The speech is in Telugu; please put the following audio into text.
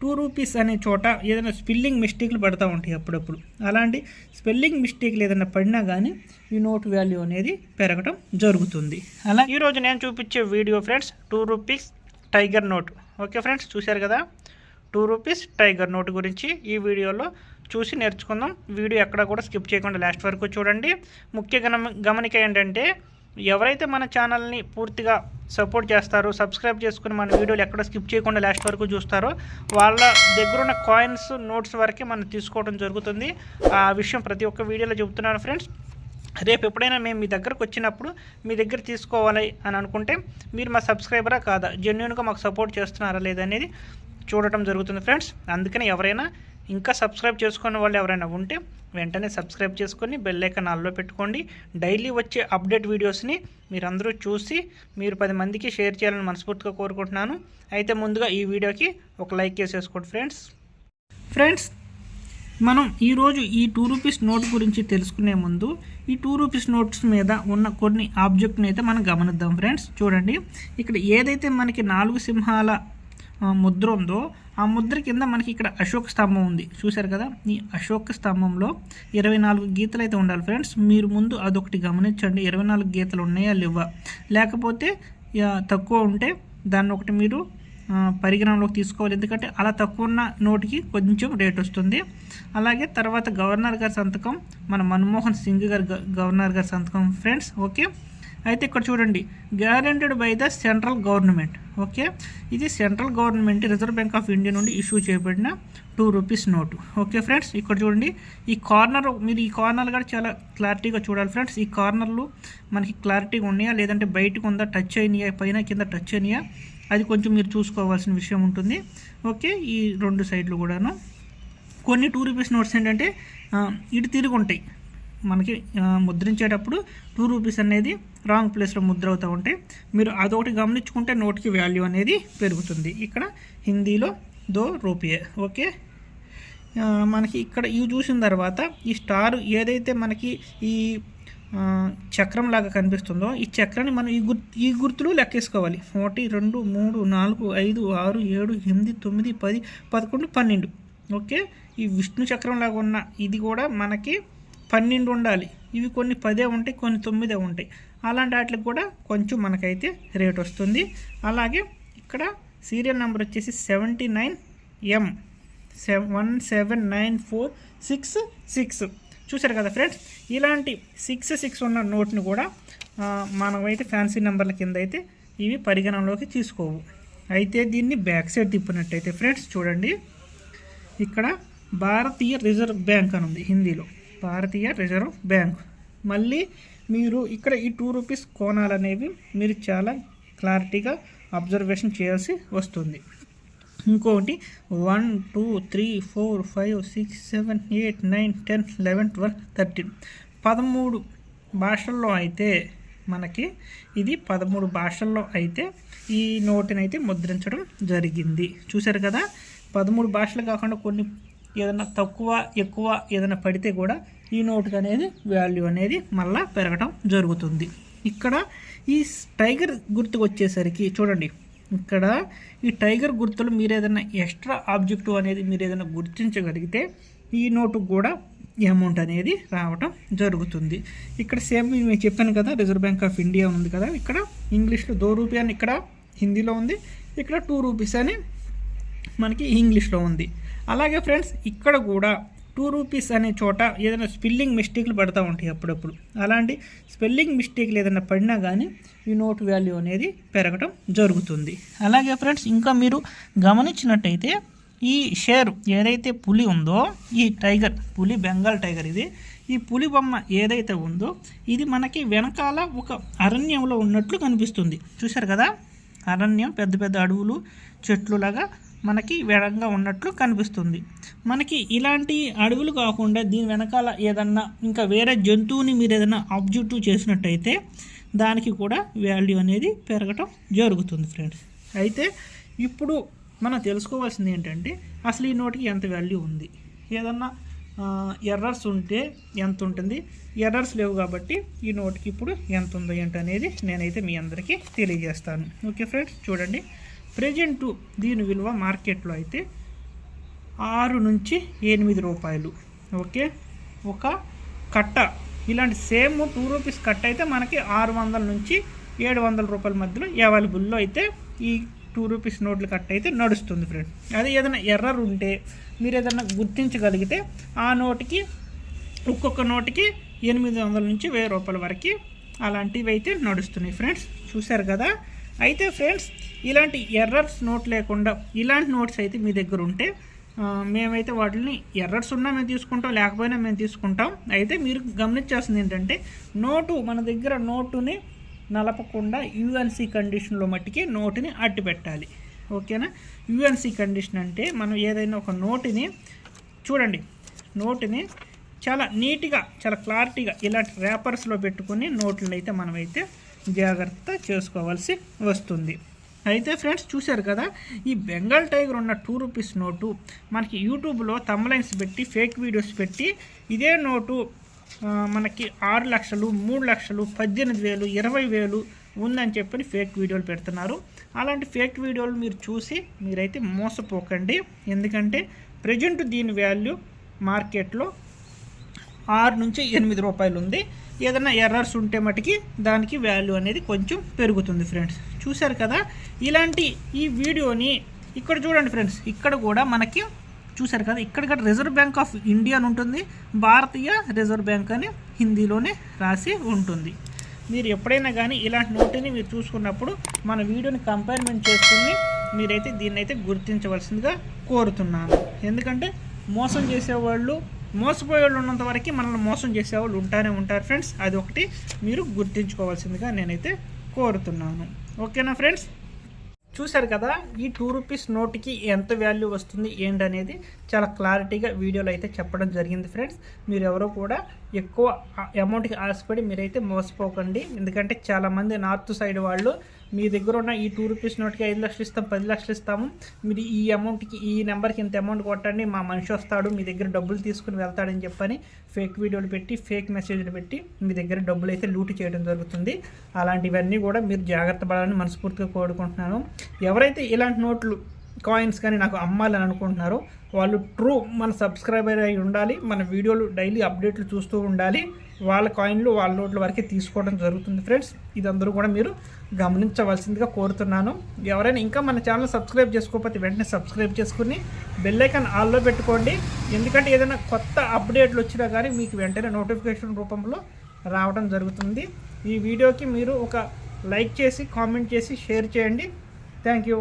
టూ రూపీస్ అనే చోట ఏదైనా స్పెల్లింగ్ మిస్టేక్లు పడుతూ ఉంటాయి అప్పుడప్పుడు. అలాంటి స్పెల్లింగ్ మిస్టేక్లు ఏదైనా పడినా కానీ ఈ నోట్ వాల్యూ అనేది పెరగడం జరుగుతుంది. అలా ఈరోజు నేను చూపించే video friends two rupees tiger note. Okay friends చూశారు కదా? టూ రూపీస్ టైగర్ నోట్ గురించి ఈ వీడియోలో చూసి నేర్చుకుందాం. వీడియో ఎక్కడ కూడా స్కిప్ చేయకుండా లాస్ట్ వరకు చూడండి. ముఖ్య గమ గమనిక ఏంటంటే ఎవరైతే మన ఛానల్ని పూర్తిగా సపోర్ట్ చేస్తారో సబ్స్క్రైబ్ చేసుకుని మన వీడియోలు ఎక్కడ స్కిప్ చేయకుండా లాస్ట్ వరకు చూస్తారో వాళ్ళ దగ్గర ఉన్న కాయిన్స్ నోట్స్ వరకే మనం తీసుకోవడం జరుగుతుంది. ఆ విషయం ప్రతి ఒక్క వీడియోలో చెబుతున్నాను ఫ్రెండ్స్ రేపు ఎప్పుడైనా మేము మీ దగ్గరకు వచ్చినప్పుడు మీ దగ్గర తీసుకోవాలి అని అనుకుంటే మీరు మా సబ్స్క్రైబరా కాదా? జెన్యున్గా మాకు సపోర్ట్ చేస్తున్నారా లేదనేది చూడటం జరుగుతుంది ఫ్రెండ్స్ అందుకని ఎవరైనా ఇంకా సబ్స్క్రైబ్ చేసుకునే వాళ్ళు ఎవరైనా ఉంటే వెంటనే సబ్స్క్రైబ్ చేసుకొని బెల్ ఐకాన్ ఆల్లో పెట్టుకోండి. డైలీ వచ్చే అప్డేట్ వీడియోస్ని మీరందరూ చూసి మీరు పది మందికి షేర్ చేయాలని మనస్ఫూర్తిగా కోరుకుంటున్నాను. అయితే ముందుగా ఈ వీడియోకి ఒక లైక్ చేసేసుకోండి ఫ్రెండ్స్. ఫ్రెండ్స్ మనం ఈరోజు ఈ టూ రూపీస్ నోట్ గురించి తెలుసుకునే ముందు ఈ టూ రూపీస్ నోట్స్ మీద ఉన్న కొన్ని ఆబ్జెక్ట్ని అయితే మనం గమనిద్దాం ఫ్రెండ్స్. చూడండి ఇక్కడ ఏదైతే మనకి నాలుగు సింహాల ముద్ర ఉందో ఆ ముద్ర కింద మనకి ఇక్కడ అశోక స్తంభం ఉంది. చూశారు కదా? ఈ అశోక స్తంభంలో ఇరవై నాలుగు గీతలు అయితే ఉండాలి ఫ్రెండ్స్. మీరు ముందు అదొకటి గమనించండి. ఇరవై నాలుగు గీతలు ఉన్నాయా లేవా? లేకపోతే తక్కువ ఉంటే దాన్ని ఒకటి మీరు పరిగణంలోకి పరిగణనలోకి తీసుకోవాలి. ఎందుకంటే అలా తక్కువ ఉన్న నోటికి కొంచెం రేట్ వస్తుంది. అలాగే తర్వాత గవర్నర్ గారి సంతకం మన మన్మోహన్ సింగ్ గారి గ- గవర్నర్ గారి సంతకం ఫ్రెండ్స్. ఓకే? అయితే ఇక్కడ చూడండి guaranteed by the central government okay ఇది central government Reserve Bank of India నుండి ఇష్యూ చేయబడిన two rupees note okay friends ఇక్కడ చూడండి ఈ కార్నర్ మీరు ఈ కార్నర్ కూడా చాలా క్లారిటీగా చూడాలి ఫ్రెండ్స్ ఈ కార్నర్లు మనకి క్లారిటీగా ఉన్నాయా? లేదంటే బయటకు ఉందా? టచ్ అయినాయా? పైన కింద టచ్ అయినాయా? అది కొంచెం మీరు చూసుకోవాల్సిన విషయం ఉంటుంది. ఓకే ఈ రెండు సైడ్లు కూడాను. కొన్ని టూ రూపీస్ నోట్స్ ఏంటంటే ఇటు తిరిగి ఉంటాయి. మనకి ముద్రించేటప్పుడు టూ రూపీస్ అనేది రాంగ్ ప్లేస్లో ముద్ర అవుతూ ఉంటాయి మీరు అదొకటి గమనించుకుంటే నోట్కి వాల్యూ అనేది పెరుగుతుంది. ఇక్కడ హిందీలో దో రూపియే ఓకే? మనకి ఇక్కడ ఇవి చూసిన తర్వాత ఈ స్టార్ ఏదైతే మనకి ఈ చక్రం లాగా కనిపిస్తుందో ఈ చక్రాన్ని మనం ఈ గుర్తు ఈ గుర్తులు లెక్కేసుకోవాలి. ఒకటి రెండు మూడు నాలుగు ఐదు ఆరు ఏడు ఎనిమిది తొమ్మిది పది పదకొండు పన్నెండు ఓకే? ఈ విష్ణు చక్రం లాగా ఉన్న ఇది కూడా మనకి పన్నెండు ఉండాలి. ఇవి కొన్ని పదే ఉంటాయి కొన్ని తొమ్మిదే ఉంటాయి. అలాంటి వాటికి కూడా కొంచెం మనకైతే రేట్ వస్తుంది. అలాగే ఇక్కడ సీరియల్ నెంబర్ వచ్చేసి seventy nine M seven one seven nine four six six. చూసారు కదా ఫ్రెండ్స్? ఇలాంటి సిక్స్ సిక్స్ ఉన్న నోట్ని కూడా మనమైతే ఫ్యాన్సీ నెంబర్ల కింద అయితే ఇవి పరిగణనలోకి తీసుకోవు. అయితే దీన్ని బ్యాక్ సైడ్ తిప్పినట్టయితే ఫ్రెండ్స్ చూడండి. ఇక్కడ భారతీయ రిజర్వ్ బ్యాంక్ అని ఉంది హిందీలో. భారతీయ రిజర్వ్ బ్యాంక్ మళ్ళీ మీరు ఇక్కడ ఈ టూ రూపీస్ కోణాలు అనేవి మీరు చాలా క్లారిటీగా అబ్జర్వేషన్ చేయాల్సి వస్తుంది. ఇంకొకటి one two three four five six seven eight nine ten eleven twelve thirteen పదమూడు భాషల్లో అయితే మనకి ఇది పదమూడు భాషల్లో అయితే ఈ నోటుని అయితే ముద్రించడం జరిగింది. చూశారు కదా? పదమూడు భాషలు కాకుండా కొన్ని ఏదైనా తక్కువ ఎక్కువ ఏదైనా పడితే కూడా ఈ నోటుకి అనేది వాల్యూ అనేది మళ్ళీ పెరగటం జరుగుతుంది. ఇక్కడ ఈ టైగర్ గుర్తుకు వచ్చేసరికి చూడండి. ఇక్కడ ఈ టైగర్ గుర్తులు మీరు ఏదైనా ఎక్స్ట్రా ఆబ్జెక్టివ్ అనేది మీరు ఏదైనా గుర్తించగలిగితే ఈ నోటు కూడా అమౌంట్ అనేది రావటం జరుగుతుంది. ఇక్కడ సేమ్ నేను చెప్పాను కదా రిజర్వ్ బ్యాంక్ ఆఫ్ ఇండియా ఉంది కదా. ఇక్కడ ఇంగ్లీష్లో దో రూపీ అని ఇక్కడ హిందీలో ఉంది. ఇక్కడ టూ రూపీస్ అని మనకి ఇంగ్లీష్లో ఉంది. అలాగే ఫ్రెండ్స్ ఇక్కడ కూడా టూ రూపీస్ అనే చోట ఏదైనా స్పెల్లింగ్ మిస్టేక్లు పడతా ఉంటాయి అప్పుడప్పుడు. అలాంటి స్పెల్లింగ్ మిస్టేక్లు ఏదైనా పడినా కానీ ఈ నోట్ వాల్యూ అనేది పెరగడం జరుగుతుంది. అలాగే ఫ్రెండ్స్ ఇంకా మీరు గమనించినట్టయితే ఈ షేర్ ఏదైతే పులి ఉందో ఈ టైగర్ పులి బెంగాల్ టైగర్ ఇది ఈ పులి బొమ్మ ఏదైతే ఉందో ఇది మనకి వెనకాల ఒక అరణ్యంలో ఉన్నట్లు కనిపిస్తుంది. చూశారు కదా? అరణ్యం పెద్ద పెద్ద అడవులు చెట్లు లాగా మనకి వెడంగా ఉన్నట్లు కనిపిస్తుంది. మనకి ఇలాంటి అడవులు కాకుండా దీని వెనకాల ఏదన్నా ఇంకా వేరే జంతువుని మీరు ఏదైనా ఆబ్జెక్టివ్ చేసినట్టయితే దానికి కూడా వాల్యూ అనేది పెరగటం జరుగుతుంది ఫ్రెండ్స్. అయితే ఇప్పుడు మనం తెలుసుకోవాల్సింది ఏంటంటే అసలు ఈ నోటికి ఎంత వాల్యూ ఉంది? ఏదన్నా ఎర్రర్స్ ఉంటే ఎంత ఉంటుంది? ఎర్రర్స్ లేవు కాబట్టి ఈ నోట్కి ఇప్పుడు ఎంత ఉందో ఏంటి అనేది నేనైతే మీ అందరికీ తెలియజేస్తాను. ఓకే ఫ్రెండ్స్ చూడండి. ప్రజెంట్ దీని విలువ మార్కెట్లో అయితే ఆరు నుంచి ఎనిమిది రూపాయలు. ఓకే? ఒక కట్ట. ఇలాంటి సేమ్ టూ రూపీస్ కట్ట అయితే మనకి ఆరు వందల నుంచి ఏడు వందల రూపాయల మధ్యలో అవైలబుల్లో అయితే ఈ టూ రూపీస్ నోట్ల కట్ట అయితే నడుస్తుంది ఫ్రెండ్. అదే ఏదైనా ఎర్రర్ ఉంటే మీరు ఏదైనా గుర్తించగలిగితే ఆ నోటికి ఒక్కొక్క నోటికి ఎనిమిది వందల నుంచి వెయ్యి రూపాయల వరకు అలాంటివి అయితే నడుస్తున్నాయి ఫ్రెండ్స్. చూశారు కదా? అయితే ఫ్రెండ్స్ ఇలాంటి ఎర్రర్స్ నోట్ లేకుండా ఇలాంటి నోట్స్ అయితే మీ దగ్గర ఉంటే మేమైతే వాటిని ఎర్రర్స్ ఉన్నా మేము తీసుకుంటాం లేకపోయినా మేము తీసుకుంటాం. అయితే మీరు గమనించాల్సింది ఏంటంటే నోటు మన దగ్గర నోటుని నలపకుండా యుఎన్సి కండిషన్లో మట్టికి నోటుని అడ్డు పెట్టాలి. ఓకేనా? యుఎన్సి కండిషన్ అంటే మనం ఏదైనా ఒక నోటుని చూడండి నోటుని చాలా నీట్గా చాలా క్లారిటీగా ఇలాంటి ర్యాపర్స్లో పెట్టుకుని నోట్లను అయితే మనమైతే జాగ్రత్త చేసుకోవాల్సి వస్తుంది. అయితే ఫ్రెండ్స్ చూశారు కదా ఈ బెంగాల్ టైగర్ ఉన్న టూ రూపీస్ నోటు మనకి యూట్యూబ్లో తమ్లైన్స్ పెట్టి ఫేక్ వీడియోస్ పెట్టి ఇదే నోటు మనకి ఆరు లక్షలు మూడు లక్షలు పద్దెనిమిది వేలు ఇరవై వేలు ఉందని చెప్పని ఫేక్ వీడియోలు పెడుతున్నారు. అలాంటి ఫేక్ వీడియోలు మీరు చూసి మీరైతే మోసపోకండి. ఎందుకంటే ప్రజెంట్ దీని వాల్యూ మార్కెట్లో ఆరు నుంచి ఎనిమిది రూపాయలు ఉంది. ఏదైనా ఎర్రర్స్ ఉంటే మటుకి దానికి వాల్యూ అనేది కొంచెం పెరుగుతుంది ఫ్రెండ్స్. చూశారు కదా? ఇలాంటి ఈ వీడియోని ఇక్కడ చూడండి ఫ్రెండ్స్ ఇక్కడ కూడా మనకి చూశారు కదా? ఇక్కడ రిజర్వ్ బ్యాంక్ ఆఫ్ ఇండియా అని ఉంటుంది. భారతీయ రిజర్వ్ బ్యాంక్ అని హిందీలోనే రాసి ఉంటుంది. మీరు ఎప్పుడైనా కానీ ఇలాంటి నోటిని మీరు చూసుకున్నప్పుడు మన వీడియోని కంపేర్మెంట్ చేసుకుని మీరైతే దీన్ని అయితే గుర్తించవలసిందిగా కోరుతున్నాను. ఎందుకంటే మోసం చేసేవాళ్ళు మోసపోయే వాళ్ళు ఉన్నంత వరకు మనల్ని మోసం చేసేవాళ్ళు ఉంటానే ఉంటారు ఫ్రెండ్స్. అది ఒకటి మీరు గుర్తించుకోవాల్సిందిగా నేనైతే కోరుతున్నాను. ఓకేనా ఫ్రెండ్స్? చూశారు కదా ఈ టూ రూపీస్ నోట్కి ఎంత వాల్యూ వస్తుంది ఏంటనేది చాలా క్లారిటీగా వీడియోలో అయితే చెప్పడం జరిగింది ఫ్రెండ్స్. మీరు ఎవరో కూడా ఎక్కువ అమౌంట్కి ఆశపడి మీరైతే మోసపోకండి. ఎందుకంటే చాలామంది నార్త్ సైడ్ వాళ్ళు మీ దగ్గర ఉన్న ఈ టూ రూపీస్ నోట్కి ఐదు లక్షలు ఇస్తాం పది లక్షలు ఇస్తాము. మీరు ఈ అమౌంట్కి ఈ నెంబర్కి ఇంత అమౌంట్ కొట్టండి మా మనిషి వస్తాడు మీ దగ్గర డబ్బులు తీసుకుని వెళ్తాడని చెప్పని ఫేక్ వీడియోలు పెట్టి ఫేక్ మెసేజ్లు పెట్టి మీ దగ్గర డబ్బులు అయితే లూటు చేయడం జరుగుతుంది. అలాంటివన్నీ కూడా మీరు జాగ్రత్త పడాలని మనస్ఫూర్తిగా కోరుకుంటున్నాను. ఎవరైతే ఇలాంటి నోట్లు కాయిన్స్ కానీ నాకు అమ్మాలని అనుకుంటున్నారో వాళ్ళు ట్రూ మన సబ్స్క్రైబర్ అయి ఉండాలి మన వీడియోలు డైలీ అప్డేట్లు చూస్తూ ఉండాలి. వాళ్ళ కాయిన్లు వాళ్ళ నోట్ల వరకే తీసుకోవడం జరుగుతుంది ఫ్రెండ్స్. ఇదందరూ కూడా మీరు గమనించవలసిందిగా కోరుతున్నాను. ఎవరైనా ఇంకా మన ఛానల్ సబ్స్క్రైబ్ చేసుకోకపోతే వెంటనే సబ్స్క్రైబ్ చేసుకుని బెల్లైకాన్ ఆల్లో పెట్టుకోండి. ఎందుకంటే ఏదైనా కొత్త అప్డేట్లు వచ్చినా కానీ మీకు వెంటనే నోటిఫికేషన్ రూపంలో రావడం జరుగుతుంది. ఈ వీడియోకి మీరు ఒక లైక్ చేసి కామెంట్ చేసి షేర్ చేయండి. Thank you.